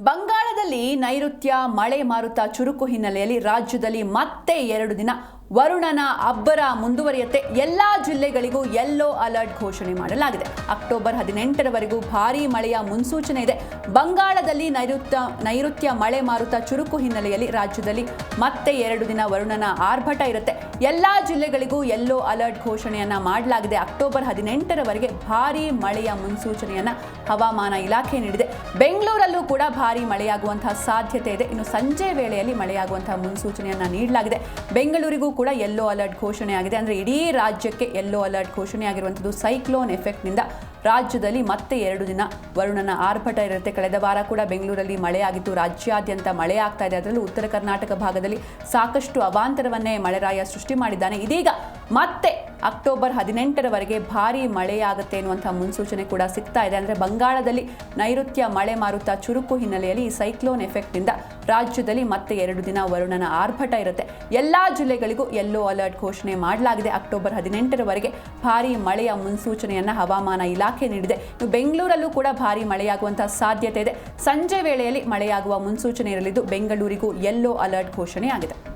ಬಂಗಾಳದಲ್ಲಿ ನೈಋತ್ಯ ಮಳೆ ಮಾರುತ ಚುರುಕು ಹಿನ್ನೆಲೆಯಲ್ಲಿ ರಾಜ್ಯದಲ್ಲಿ ಮತ್ತೆ ಎರಡು ದಿನ ವರುಣನ ಅಬ್ಬರ ಮುಂದುವರಿಯುತ್ತೆ. ಎಲ್ಲ ಜಿಲ್ಲೆಗಳಿಗೂ ಯೆಲ್ಲೋ ಅಲರ್ಟ್ ಘೋಷಣೆ ಮಾಡಲಾಗಿದೆ. ಅಕ್ಟೋಬರ್ ಹದಿನೆಂಟರವರೆಗೂ ಭಾರೀ ಮಳೆಯ ಮುನ್ಸೂಚನೆ ಇದೆ. ಬಂಗಾಳದಲ್ಲಿ ನೈಋತ್ಯ ನೈಋತ್ಯ ಮಳೆ ಮಾರುತ ಚುರುಕು ಹಿನ್ನೆಲೆಯಲ್ಲಿ ರಾಜ್ಯದಲ್ಲಿ ಮತ್ತೆ ಎರಡು ದಿನ ವರುಣನ ಆರ್ಭಟ ಇರುತ್ತೆ. ಎಲ್ಲ ಜಿಲ್ಲೆಗಳಿಗೂ ಯೆಲ್ಲೋ ಅಲರ್ಟ್ ಘೋಷಣೆಯನ್ನ ಮಾಡಲಾಗಿದೆ. ಅಕ್ಟೋಬರ್ ಹದಿನೆಂಟರವರೆಗೆ ಭಾರೀ ಮಳೆಯ ಮುನ್ಸೂಚನೆಯನ್ನ ಹವಾಮಾನ ಇಲಾಖೆ ನೀಡಿದೆ. ಬೆಂಗಳೂರಲ್ಲೂ ಕೂಡ ಭಾರೀ ಮಳೆಯಾಗುವಂತಹ ಸಾಧ್ಯತೆ ಇದೆ. ಇನ್ನು ಸಂಜೆ ವೇಳೆಯಲ್ಲಿ ಮಳೆಯಾಗುವಂತಹ ಮುನ್ಸೂಚನೆಯನ್ನ ನೀಡಲಾಗಿದೆ. ಬೆಂಗಳೂರಿಗೂ ಕೂಡ ಯೆಲ್ಲೋ ಅಲರ್ಟ್ ಘೋಷಣೆಯಾಗಿದೆ ಅಂದರೆ ಇಡೀ ರಾಜ್ಯಕ್ಕೆ ಯೆಲ್ಲೋ ಅಲರ್ಟ್ ಘೋಷಣೆಯಾಗಿರುವಂಥದ್ದು ಸೈಕ್ಲೋನ್ ಎಫೆಕ್ಟ್ನಿಂದ ರಾಜ್ಯದಲ್ಲಿ ಮತ್ತೆ ಎರಡು ದಿನ ವರುಣನ ಆರ್ಭಟ ಇರುತ್ತೆ. ಕಳೆದ ವಾರ ಕೂಡ ಬೆಂಗಳೂರಲ್ಲಿ ಮಳೆಯಾಗಿತ್ತು. ರಾಜ್ಯಾದ್ಯಂತ ಮಳೆ ಆಗ್ತಾ ಇದೆ. ಅದರಲ್ಲೂ ಉತ್ತರ ಕರ್ನಾಟಕ ಭಾಗದಲ್ಲಿ ಸಾಕಷ್ಟು ಅವಾಂತರವನ್ನೇ ಮಳೆರಾಯ ಸೃಷ್ಟಿ ಮಾಡಿದ್ದಾನೆ. ಇದೀಗ ಮತ್ತೆ ಅಕ್ಟೋಬರ್ ಹದಿನೆಂಟರವರೆಗೆ ಭಾರೀ ಮಳೆಯಾಗುತ್ತೆ ಎನ್ನುವಂಥ ಮುನ್ಸೂಚನೆ ಕೂಡ ಸಿಗ್ತಾ ಇದೆ. ಅಂದರೆ ಬಂಗಾಳದಲ್ಲಿ ನೈಋತ್ಯ ಮಳೆ ಮಾರುತ ಚುರುಕು ಹಿನ್ನೆಲೆಯಲ್ಲಿ ಸೈಕ್ಲೋನ್ ಎಫೆಕ್ಟ್ನಿಂದ ರಾಜ್ಯದಲ್ಲಿ ಮತ್ತೆ ಎರಡು ದಿನ ವರುಣನ ಆರ್ಭಟ ಇರುತ್ತೆ. ಎಲ್ಲ ಜಿಲ್ಲೆಗಳಿಗೂ ಯೆಲ್ಲೋ ಅಲರ್ಟ್ ಘೋಷಣೆ ಮಾಡಲಾಗಿದೆ. ಅಕ್ಟೋಬರ್ ಹದಿನೆಂಟರವರೆಗೆ ಭಾರೀ ಮಳೆಯ ಮುನ್ಸೂಚನೆಯನ್ನು ಹವಾಮಾನ ಇಲಾಖೆ ನೀಡಿದೆ. ಬೆಂಗಳೂರಲ್ಲೂ ಕೂಡ ಭಾರೀ ಮಳೆಯಾಗುವಂತಹ ಸಾಧ್ಯತೆ ಇದೆ. ಸಂಜೆ ವೇಳೆಯಲ್ಲಿ ಮಳೆಯಾಗುವ ಮುನ್ಸೂಚನೆ ಇರಲಿದ್ದು ಬೆಂಗಳೂರಿಗೂ ಯೆಲ್ಲೋ ಅಲರ್ಟ್ ಘೋಷಣೆಯಾಗಿದೆ